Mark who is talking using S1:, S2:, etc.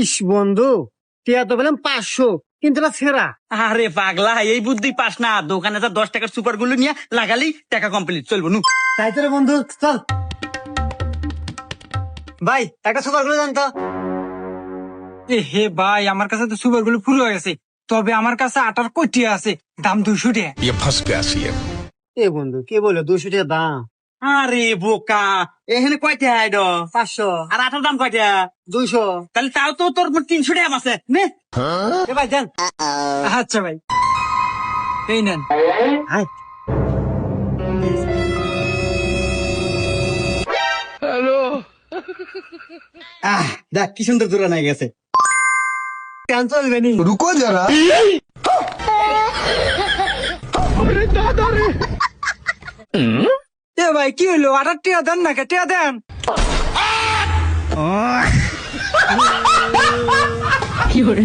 S1: ইস বন্ধু টিয়া তো পেলাম পাঁচশো কিন্তু না সেরা।
S2: আরে পাগলা এই বুদ্ধি পাস না। দোকানে যা দশ টাকার সুপারগুলো নিয়ে লাগালেই টাকা কমপ্লিট চলবো নু।
S1: তাই তো বন্ধু চল। ভাই একটা সুপারগুলো জানতো
S3: এ হে ভাই আমার কাছে তো সুপারগুলো ফুল হয়ে গেছে। তবে আমার কাছে আটার কোটি আছে দাম দুশো টাকা।
S4: ইয়ে ইয়ে।
S1: এ বন্ধু কে বলো দুশো টাকা দাম?
S2: আরে বোকা এখানে কয়টা আইড?
S1: পাঁচশো।
S2: আর আঠার দাম কয়টা?
S1: দুইশো।
S2: তাহলে তাও তো তোর তিনশো টাকা আছে নে।
S1: হ্যাঁ? ভাই যান।
S3: আচ্ছা ভাই। এই নেন।
S1: হ্যালো।
S2: আহ দেখ কি সুন্দর দূরা নাই গেছে।
S1: ক্যান্সেল বেনি রুকো
S4: যারা। দাদা রে।
S3: এ ভাই কি হলো আটার টিয়া দেন না কে টিয়া দেন
S1: কি ভাই।